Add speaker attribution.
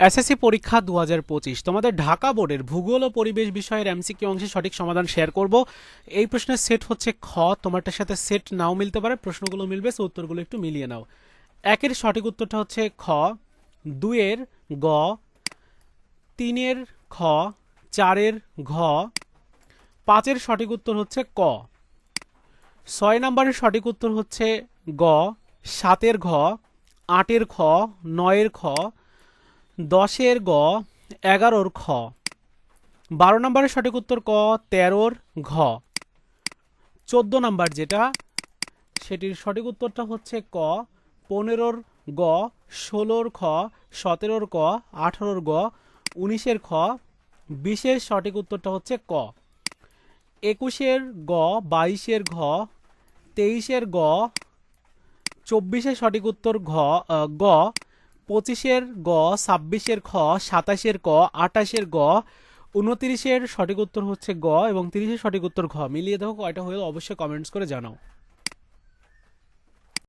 Speaker 1: SSC পরীক্ষা দু হাজার পঁচিশ। তোমাদের ঢাকা বোর্ডের ভূগোল ও পরিবেশ বিষয়ের এমসিকিউ অংশে সঠিক সমাধান শেয়ার করব। এই প্রশ্নের সেট হচ্ছে খ। তোমারটার সাথে সেট নাও মিলতে পারে, প্রশ্নগুলো মিলবে সো উত্তরগুলো একটু মিলিয়ে নাও। একের সঠিক উত্তরটা হচ্ছে খ, দুইয়ের গ, তিনের খ, চারের ঘ, পাঁচের সঠিক উত্তর হচ্ছে ক। ছয় নম্বরের সঠিক উত্তর হচ্ছে গ, সাতের ঘ, আটের খ নয়ের খ দশের গ, এগারোর খ। বারো নম্বরের সঠিক উত্তর ক, তেরোর ঘ। চোদ্দ নাম্বার যেটা, সেটির সঠিক উত্তরটা হচ্ছে ক, পনেরোর গ, ষোলোর খ, সতেরোর ক, আঠারোর গ, উনিশের খ, বিশের সঠিক উত্তরটা হচ্ছে ক। একুশের গ, বাইশের ঘ, তেইশের গ, চব্বিশের সঠিক উত্তর ঘ গ পঁচিশের গ, ছাব্বিশের খ, সাতাশের ক আটাশের গ, উনত্রিশের সঠিক উত্তর হচ্ছে গ এবং তিরিশের সঠিক উত্তর ঘ। মিলিয়ে দেখো কয়টা হয়ে অবশ্যই কমেন্টস করে জানাও।